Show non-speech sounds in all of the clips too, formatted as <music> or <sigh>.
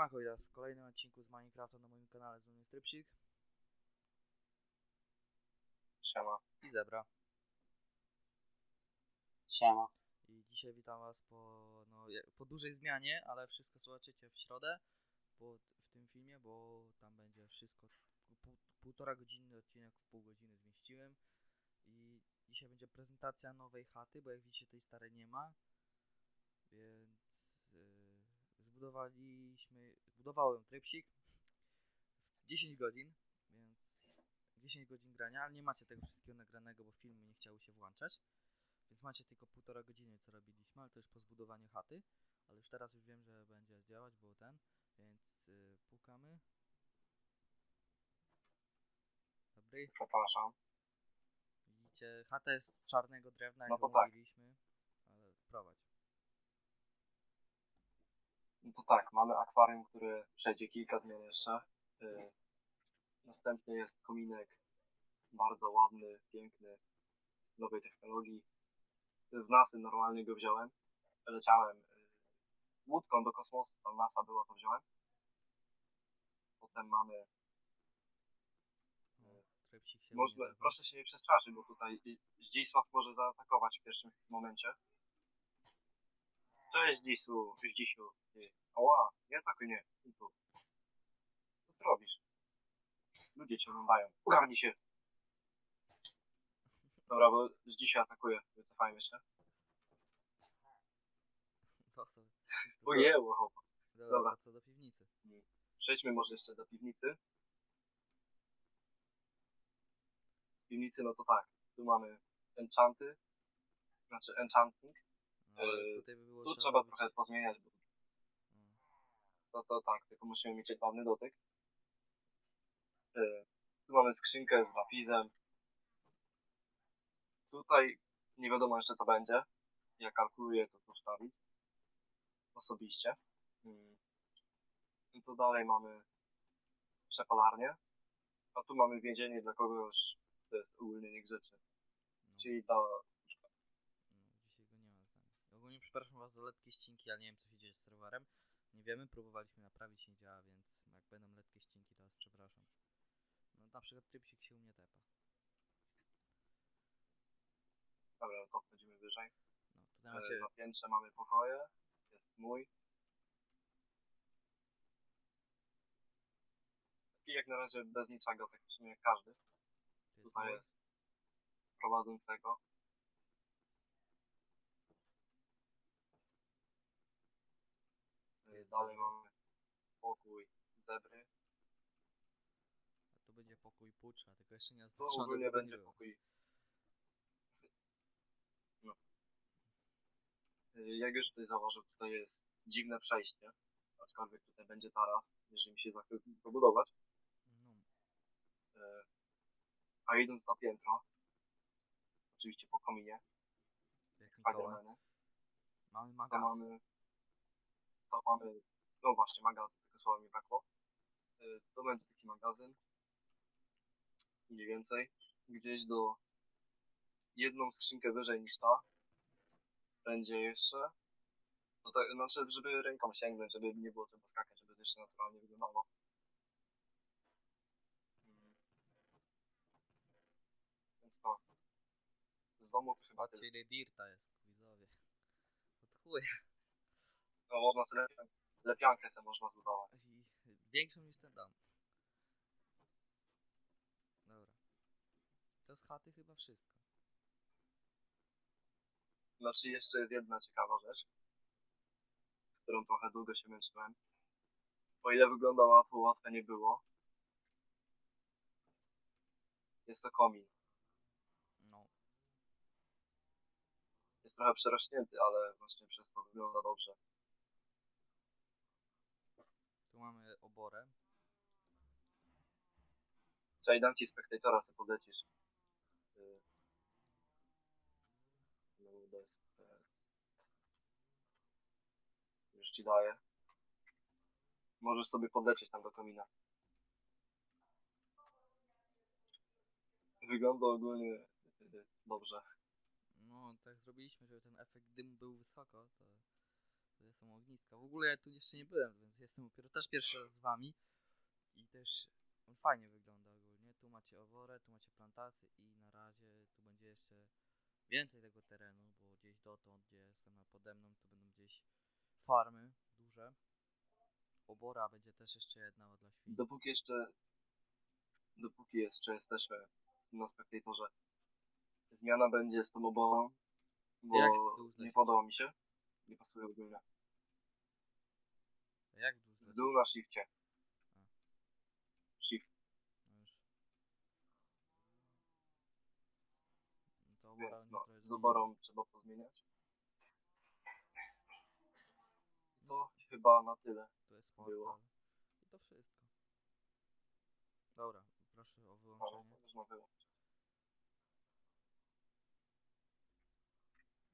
Siemanko, witam w kolejnym odcinku z Minecrafta na moim kanale z Luny Strypsik Siema. i Zebra. Siema. I dzisiaj witam was po, no, po dużej zmianie, ale wszystko zobaczycie w środę po, w tym filmie, bo tam będzie wszystko, pół, półtora godzinny odcinek w pół godziny zmieściłem i dzisiaj będzie prezentacja nowej chaty, bo jak widzicie tej starej nie ma, więc zbudowaliśmy, zbudował ją Trypsik w 10 godzin, więc 10 godzin grania, ale nie macie tego wszystkiego nagranego, bo filmy nie chciały się włączać. Więc macie tylko półtora godziny, co robiliśmy, ale to już po zbudowaniu chaty. Ale już teraz już wiem, że będzie działać, bo ten, więc y, pukamy. Dobry. Przepraszam. Widzicie, chata jest z czarnego drewna, jak No to no tak. mówiliśmy. Ale prowadź. No to tak, mamy akwarium, które przejdzie kilka zmian jeszcze. Y, Następnie jest kominek bardzo ładny, piękny, nowej technologii. Z NASA normalnie go wziąłem. Leciałem y, łódką do kosmosu, tam NASA była, to wziąłem. Potem mamy, można, proszę się nie przestraszyć, bo tutaj Zdzisław może zaatakować w pierwszym momencie. Cześć Zdzisu, Zdzisiu. Ty. Ała, nie atakuj, nie. Tu. Co ty robisz? Ludzie cię oglądają. Ogarnij się. Dobra, bo Zdzisiu atakuje. Wycofajmy się. To sobie. <laughs> To co? Ojejło, chłopak. Dobra, dobra. to co do piwnicy. Przejdźmy może jeszcze do piwnicy. W piwnicy, no to tak. Tu mamy enchanty. Znaczy enchanting. No, ale Yy, tutaj by było Tu trzeba trzeba trochę pozmieniać, bo no. No to tak, tylko musimy mieć jedwabny dotyk. Yy, Tu mamy skrzynkę z lapizem. Tutaj nie wiadomo jeszcze co będzie. Ja kalkuluję co tu wstawić. Osobiście. Mm. I tu dalej mamy przepalarnię. A tu mamy więzienie dla kogoś, to jest uwolnienie grzeczy. No. Czyli dla... No, dzisiaj go nie ma z nami. Ogólnie przepraszam was za letkie ścinki, ale nie wiem co się dzieje z serwerem. Nie wiemy, próbowaliśmy naprawić, nie działa, więc jak będą letkie ścinki, to was przepraszam. No na przykład trypsik się u mnie tepa. Dobra, to wchodzimy wyżej. No tutaj Yy, macie, Na piętrze mamy pokoje. Jest mój. Taki jak na razie bez niczego, tak w sumie każdy. to jest Tutaj mój. jest prowadzącego. To jest Dalej mamy pokój zebry. A tu będzie pokój pucza, tylko jeszcze nie Tu zaznaczony, ogólnie bo będzie było. pokój. No. Y, Jak już tutaj zauważył, tutaj jest dziwne przejście. Aczkolwiek tutaj będzie taras, jeżeli mi się zachce to budować. No, Y, A idąc na piętro, oczywiście po kominie, jak Mikołaj. Spidermany, Mamy to magazyn. mamy, to mamy, no właśnie, magazyn, tego słowa mi brakło. Y, To będzie taki magazyn, mniej więcej, gdzieś do jedną skrzynkę wyżej niż ta, będzie jeszcze, no to znaczy, żeby ręką sięgnąć, żeby nie było trzeba skakać, żeby to jeszcze naturalnie wyglądało. Mm. Więc no, z domu to chyba ile dirta jest, widzowie. Od chuja. No, można sobie lepian- lepiankę sobie można zbudować. Większą niż ten dom. Dobra. To z chaty chyba wszystko. Znaczy jeszcze jest jedna ciekawa rzecz, z którą trochę długo się męczyłem. O ile wygląda łatwo, łatwe nie było. Jest to komin. No. Jest trochę przerośnięty, ale właśnie przez to wygląda dobrze. Mamy oborę. Czyli dam ci spektatora, sobie podlecisz. Y, No, desk. Już ci daję. Możesz sobie podlecieć tam do komina. Wygląda ogólnie y, dobrze. No, tak zrobiliśmy, żeby ten efekt dymu był wysoko, to To są ogniska. W ogóle ja tu jeszcze nie byłem, więc jestem dopiero też pierwszy raz z wami. I też on fajnie wygląda ogólnie. Tu macie oworę, tu macie plantację i na razie tu będzie jeszcze więcej tego terenu, bo gdzieś dotąd, gdzie jestem na pode mną, to będą gdzieś farmy duże. Obora będzie też jeszcze jedna dla świń. Dopóki jeszcze, dopóki jeszcze jesteśmy na spektatorze, zmiana będzie z tą oborą, bo nie podoba mi się. Nie pasuje ogólnie. A Jak w dół W dół na shifcie. Shift, No już. No to więc no, z oborą trzeba pozmieniać. To chyba na tyle. To jest było. portal. I to wszystko. Dobra, proszę o No, wyłączenie. można wyłączyć.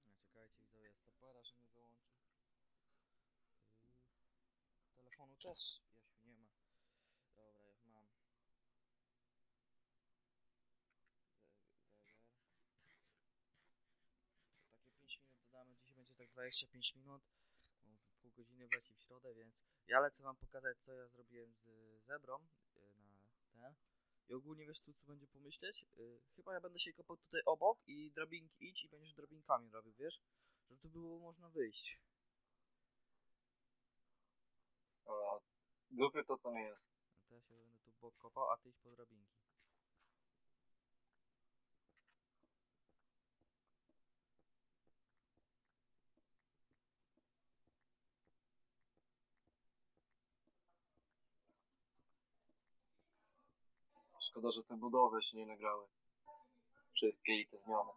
Nie, czekajcie, widzowie, stopera, że nie załączy. Yy, telefonu też, Jasiu, nie ma. Dobra, jak mam. Ze- Zegar. Takie 5 minut dodamy, dzisiaj będzie tak 25 minut. Pół godziny wleci w środę, więc ja lecę wam pokazać, co ja zrobiłem z zebrą yy, na ten. I ogólnie wiesz, co tu będzie pomyśleć? Yy, chyba ja będę się kopał tutaj obok i drabinki idź i będziesz drabinkami robił, wiesz? Żeby tu było można wyjść. Głupie to nie jest. No to ja się będę tu bok kopał, a ty idź po drabinki. Szkoda, że te budowy się nie nagrały. Wszystkie i te zmiany.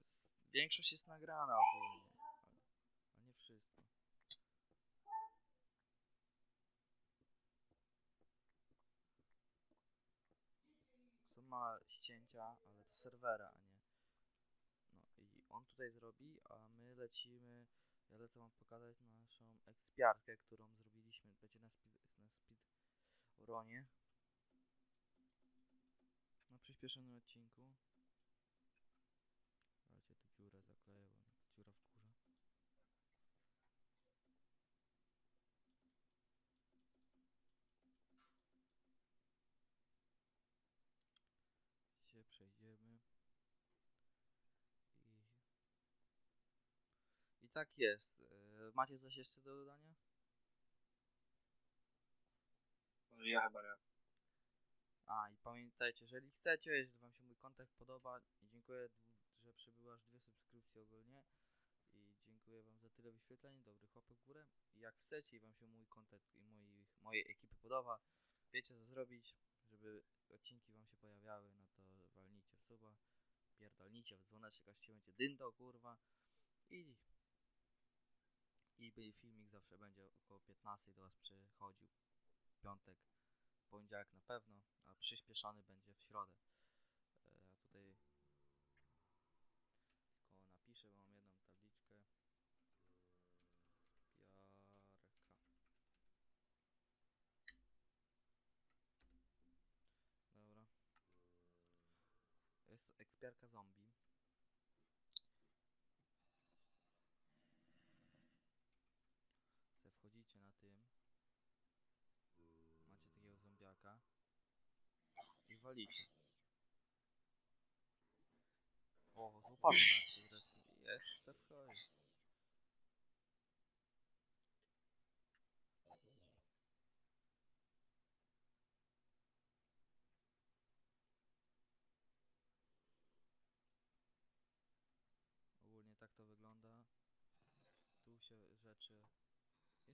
S- Większość jest nagrana ogólnie, ale, ale nie wszystko. Małe ścięcia, ale to serwera, a nie. No i on tutaj zrobi, a my lecimy. Ja lecę wam pokazać naszą ekspiarkę, którą zrobiliśmy. Będzie na speed, na speed Ronie. Na przyspieszonym odcinku. Dajcie tu dziurę zakleję, bo mnie ta dziura wkurza. Się przejdziemy. I... I tak jest. E, Macie coś jeszcze do dodania? Ja chyba nie. A i pamiętajcie, jeżeli chcecie, jeżeli Wam się mój kontakt podoba, i dziękuję, że przybyły aż dwie subskrypcje ogólnie i dziękuję Wam za tyle wyświetleń, dobry chłopek w górę. I jak chcecie i Wam się mój kontakt i moich, mojej ekipy podoba, wiecie co zrobić, żeby odcinki Wam się pojawiały, no to walnijcie w suba, pierdolnijcie w dzwoneczek, aż się będzie dyndo, kurwa i i by- filmik zawsze będzie około 15 do Was przychodził, piątek, poniedziałek na pewno, a przyspieszony będzie w środę. E, Ja tutaj tylko napiszę, bo mam jedną tabliczkę. Ekspiarka. Dobra. Jest to ekspiarka zombie. Se wchodzicie na tym. Macie takiego zombiaka. I walicie. O, z łopatą nawet się zresztą. Se wchodzi. Ogólnie tak to wygląda. Tu się rzeczy...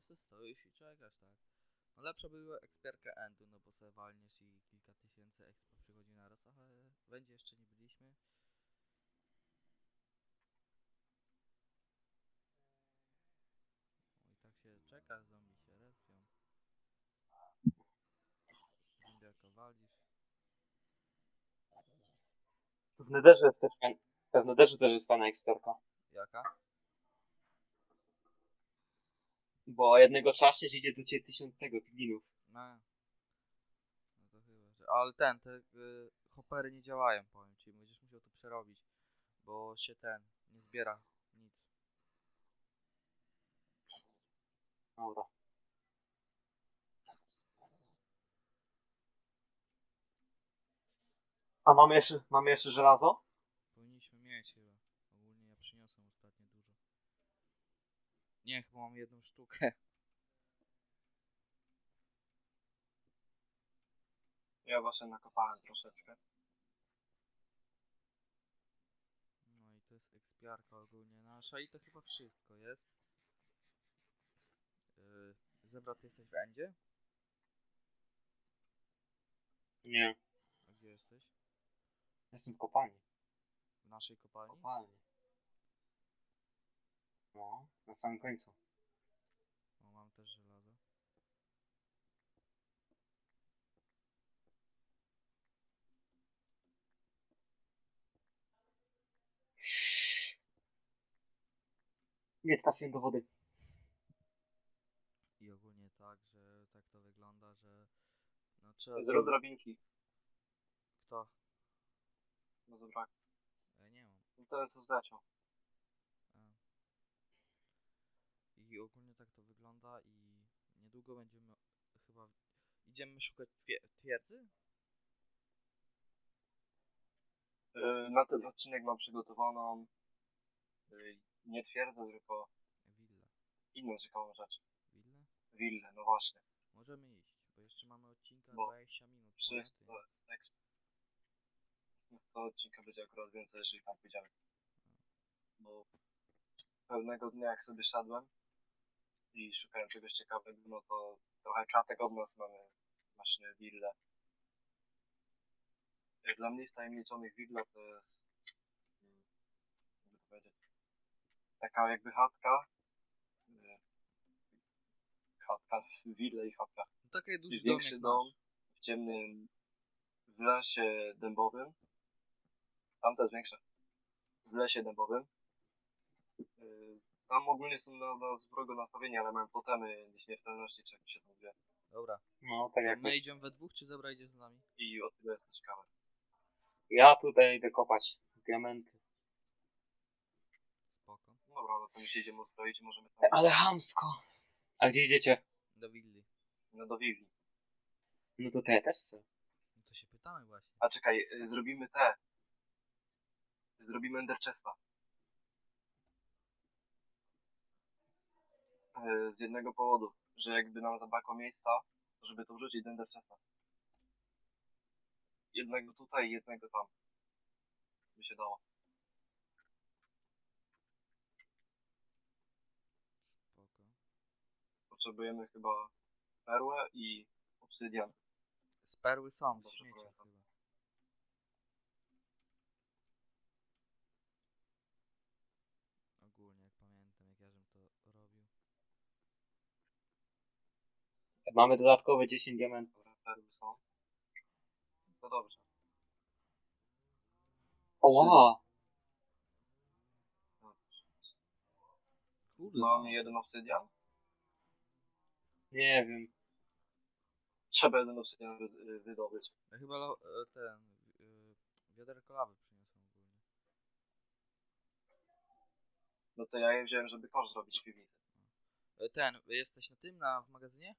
Jest stoisz i czekasz, tak? No lepsza by była ekspiarka endu, no bo se walniesz i kilka tysięcy expa przychodzi na raz, ale będzie jeszcze nie byliśmy. No i tak się czeka, zombie się respią. Zombiaka walisz. W Nederze jest też fan... W Nederze też jest fajna ekspertka. Jaka? Bo jednego czaśnie idzie do ciebie tysiąc tego piglinów. No. No to chyba, że... Ale ten, te y, hopery nie działają, powiem ci. Będziesz musiał to przerobić, bo się ten, nie zbiera nic. Dobra. A mamy jeszcze, mamy jeszcze żelazo? Powinniśmy mieć chyba. Ogólnie ja przyniosłem ostatnio dużo. Nie, chyba mam jedną sztukę. Ja właśnie nakopałem troszeczkę. No i to jest ekspiarka ogólnie nasza i to chyba wszystko jest. Yy, Zebra, ty jesteś w Endzie? Nie. A gdzie jesteś? Jestem w kopalni. W naszej kopalni? Kopalni. No, na samym końcu. O, mam też żelazo. Nie trafiłem do wody. I ogólnie tak, że tak to wygląda, że no trzeba... Zrób drabinki. Kto? No zobacz. Ja nie mam. No to jest zleciał. A. I ogólnie tak to wygląda i niedługo będziemy chyba... Idziemy szukać twie- twierdzy? Yy, na ten odcinek mam przygotowaną yy, nie twierdzę, tylko Willa. inną ciekawą rzecz. Willa? Willę, no właśnie. Możemy iść, bo jeszcze mamy odcinka Bo 20 minut. Wszyscy ponad, to, eks... no to odcinka będzie akurat więcej, jeżeli tam pójdziemy. Bo pewnego dnia jak sobie szedłem i szukałem czegoś ciekawego, no to trochę kratek od nas mamy właśnie willę. Dla mnie wtajemniczonych willa to jest jakby to powiedzieć, taka jakby chatka y, chatka, <laughs> wille i chatka No takie duży większy dom w ciemnym w lesie dębowym. Tam to jest większe. W lesie dębowym. Tam ogólnie są na nas wrogo nastawieni, ale mają totemy nieśmiertelności, czy jak się tam zwie. Dobra, No, tak to jak my idziemy we dwóch, czy Zebra idzie z nami? I od tego jest to ciekawe. Ja tutaj idę kopać diamenty. Spoko. Dobra, no to my się idziemy uzbroić i możemy tam Ale hamsko. A gdzie idziecie? Do willi. no, do willi. No to te też chcę. No to się pytamy właśnie. A czekaj, yy, zrobimy te. Zrobimy Ender Chesta. Z jednego powodu, że jakby nam zabrakło miejsca, żeby to wrzucić do Ender Chesta. Jednego tutaj, jednego tam. By się dało. Spoko. Potrzebujemy chyba perłę i obsydian. Z perły są, w śmieciach chyba. Ogólnie jak pamiętam, jak ja żem to robił. Mamy dodatkowe 10 diamentów. Perły są. No dobrze. Oła! Kurde. Mamy jeden obsydian. Nie wiem. Trzeba jeden obsydian wy- wydobyć. Ja chyba lo, e, ten, y, wiaderko lawy przyniosłem ogólnie. No to ja je wziąłem, żeby kosz zrobić w piwnicy. E, Ten, jesteś na tym, na, w magazynie?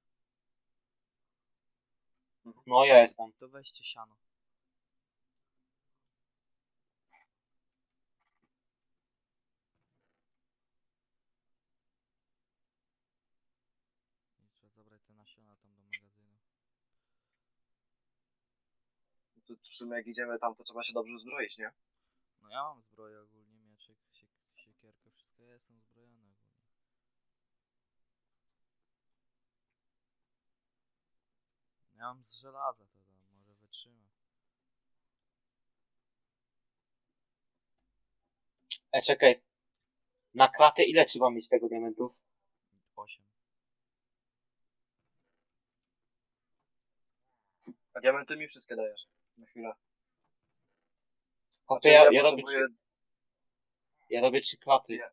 No ja jestem. To weźcie siano. I trzeba zabrać te nasiona tam do magazynu. To w sumie jak idziemy tam, to trzeba się dobrze uzbroić, nie? No ja mam zbroję ogólnie, mieczyk, siek, siekierkę, wszystko ja jestem uzbrojony ogólnie. Ja mam z żelaza to tam, może wytrzyma. E, czekaj. Na klatę ile trzeba mieć tego diamentów? 8. A diamenty mi wszystkie dajesz. Na chwilę. Hopie, Znaczy, ja, ja, robię potrzebuję... trzy, ja robię trzy klaty. Nie.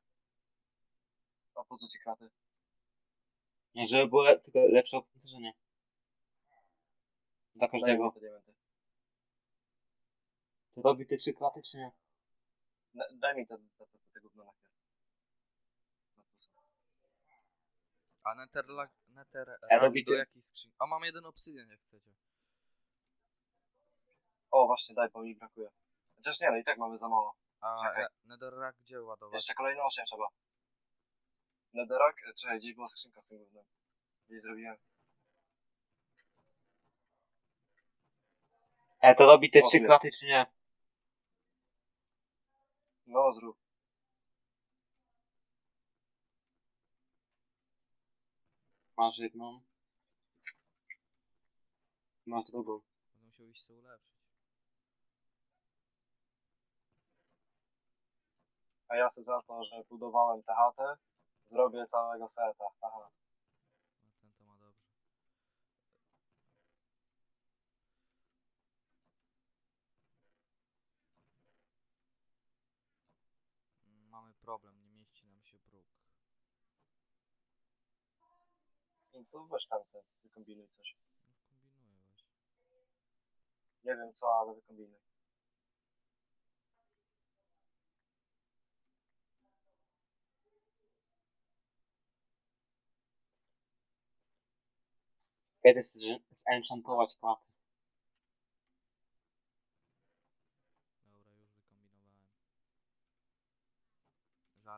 A po co ci kraty? Żeby było le tylko lepsze opancerzenie. Dla Daj każdego. mi te diamenty. To robi te trzy klaty, czy nie? Na- Daj mi te, te, te, te gówno na chwilę. A nether, nether Ja robię do ty- jakiej skrzynki? A mam jeden obsydian jak chcecie. O, właśnie, daj, bo mi brakuje. Chociaż nie, no i tak mamy za mało. A Czekaj. ne- netherrack gdzie ładować? Jeszcze kolejne 8 trzeba. Nederak? E, Czekaj, gdzieś była skrzynka z tym gównem. Gdzieś zrobiłem. E, to robi te O, trzy tu kraty, czy nie? No, zrób. Masz jedną. Masz drugą. Będę musiał iść sobie ulepszyć. A ja sobie za to, że budowałem tę chatę, zrobię całego seta. Aha. No ten to ma dobrze. Mm, Mamy problem, nie mieści nam się bruk. I tu weź tam ten, wykombinuj coś. No kombinuję właśnie. Nie wiem co, ale wykombinuj. Kiedy z- zenchantować kratę? Dobra, już wykombinowałem.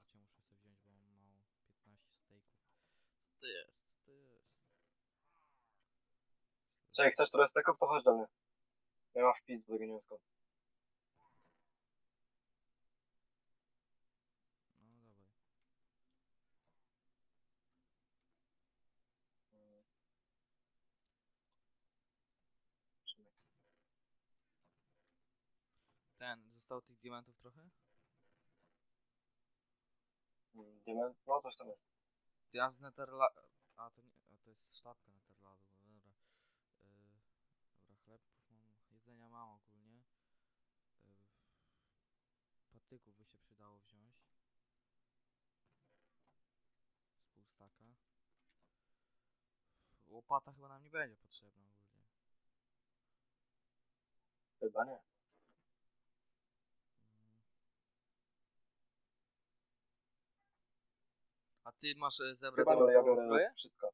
Żarcie muszę sobie wziąć, bo mam mało. 15 stejków. Co to jest? Co to jest? Czekaj, chcesz trochę steków, to chodź do mnie. Ja mam wpis, bo tego nie wiem skąd. No dawaj. Ten, zostało tych diamentów trochę? Diament? No coś tam jest. Ja z Netherla... A to nie... A to jest sztabka Netherladu, no dobra. Yy, dobra, chlebów mam, jedzenia mam ogólnie. Yy, patyków by się przydało wziąć. Z pół staka. Łopata chyba nam nie będzie potrzebna ogólnie. Chyba nie. A ty masz e, Chyba nie, ale ja diamentową biorę zbroję? wszystko.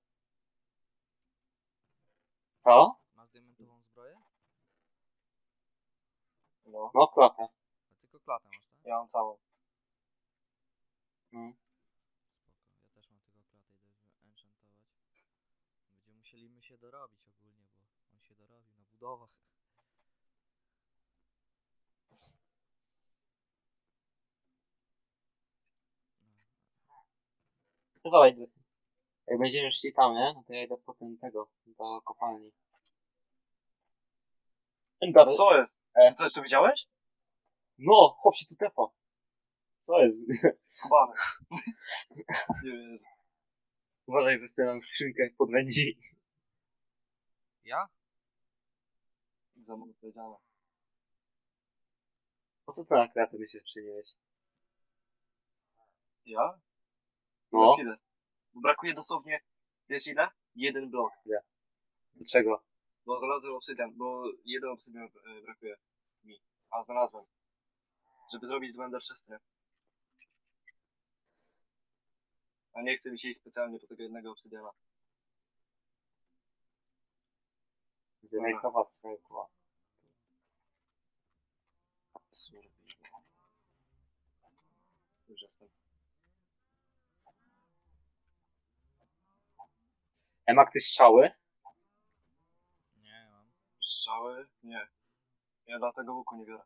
Co? Masz diamentową zbroję? No, No, kratę. A tylko klatę masz, tak? ja mam całą. Mm. Spoko, ja też mam tylko klatę, idę enchantować. Będziemy musieli my się dorobić ogólnie, bo on się dorobił na budowach. To zobacz, jak będziemy szli tam, nie? No to ja idę potem tego, do kopalni. Co jest? E. Co jeszcze widziałeś? No, chłop się tu tepa. Co jest? Kubany. <laughs> Nie wiem. Uważaj, skrzynkę pod wędzi. Ja? Za mało powiedziane. Po co ty na kratę by się przynieść? Ja? No, chwilę. Bo brakuje dosłownie, wiesz ile? Jeden blok. do czego? Bo znalazłem obsydian, bo jeden obsydian e, brakuje mi. A znalazłem. Żeby zrobić z Wender chestry. A nie chcę mi się iść specjalnie po tego jednego obsydiana. Swoje kła. Survey. Już jestem. E, ma ktoś strzały? Nie mam. Strzały? Nie. Ja dlatego łuku nie biorę.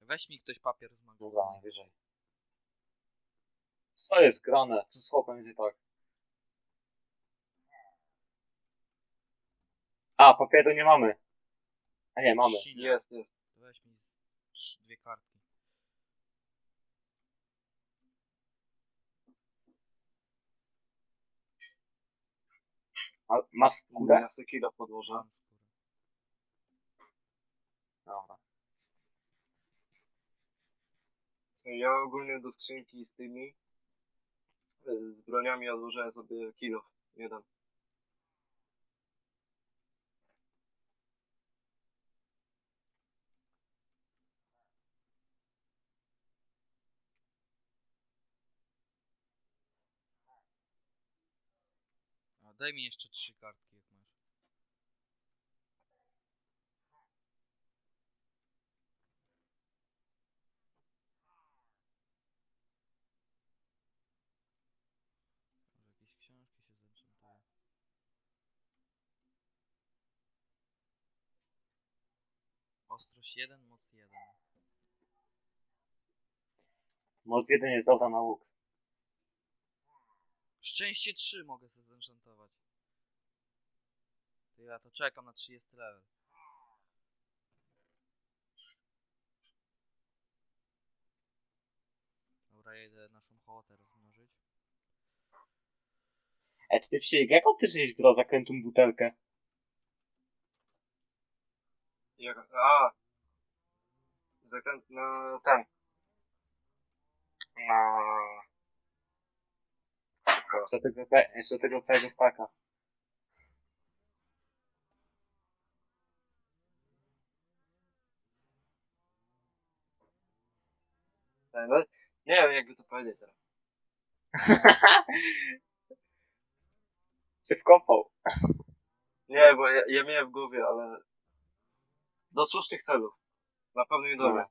Weź mi ktoś papier z Dobra, magazynu. najwyżej. Co jest grane? Co z chłopem jest nie tak? A, papieru nie mamy. A nie, mamy. Jest, jest. Weź mi z... trz- dwie kartki. Masz skórę? Ja sobie. Mam skórę. Dobra. Ja ogólnie do skrzynki z tymi z broniami odłożyłem sobie kilo. Jeden. Daj mi jeszcze trzy kartki, jak masz. Może jakieś książki się. Ostrość 1, moc 1. Moc jeden jest dobra na łuk. Szczęście 3 mogę sobie zenchantować. To ja to czekam na 30 level. Dobra, ja idę naszą hołotę rozmnożyć. Ej, ty wsi, jaką ty żeś brał zakrętą butelkę? Jak, a, zakręt, no ten. Na... Jeszcze tego, te- jeszcze tego całego staka. ten, no, nie wiem jakby to powiedzieć teraz. <laughs> Się wkopał. Nie, bo ja, ja miałem w głowie, ale do słusznych celów. Na pewno nie dobre.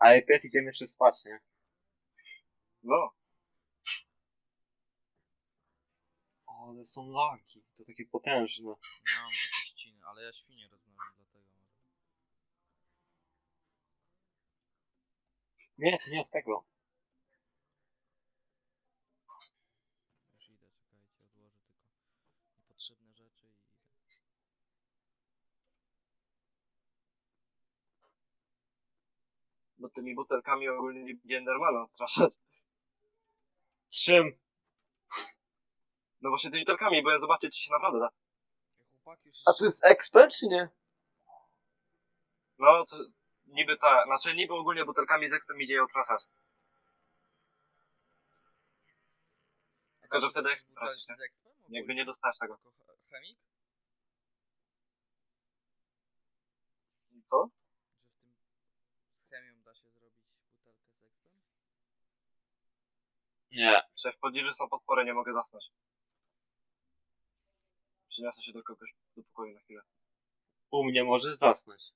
No. Ale pies idziemy jeszcze spać, nie? No, O, ale są laki. To takie potężne. Nie mam takie ściny, ale ja świnie rozmnażam dlatego. Nie, to nie od tego. Już idę, czekajcie, odłożę tylko niepotrzebne rzeczy i idę. Bo tymi butelkami ogólnie nie będzie Endermana straszać. Z czym? No właśnie tymi butelkami, bo ja zobaczę, czy się naprawdę da. A to jest ekspert, czy nie? No, to niby tak, znaczy niby ogólnie butelkami z ekstem idzie ją trasać. A tylko, że wtedy ekspert tracisz, nie? Jakby nie dostać tego. Chemik? Co? Że w tym z chemią da się zrobić butelkę z expem? Nie. Że w pobliżu są podpory, nie mogę zasnąć. Przyniosę się do kogoś do pokoju na chwilę. U mnie możesz zasnąć.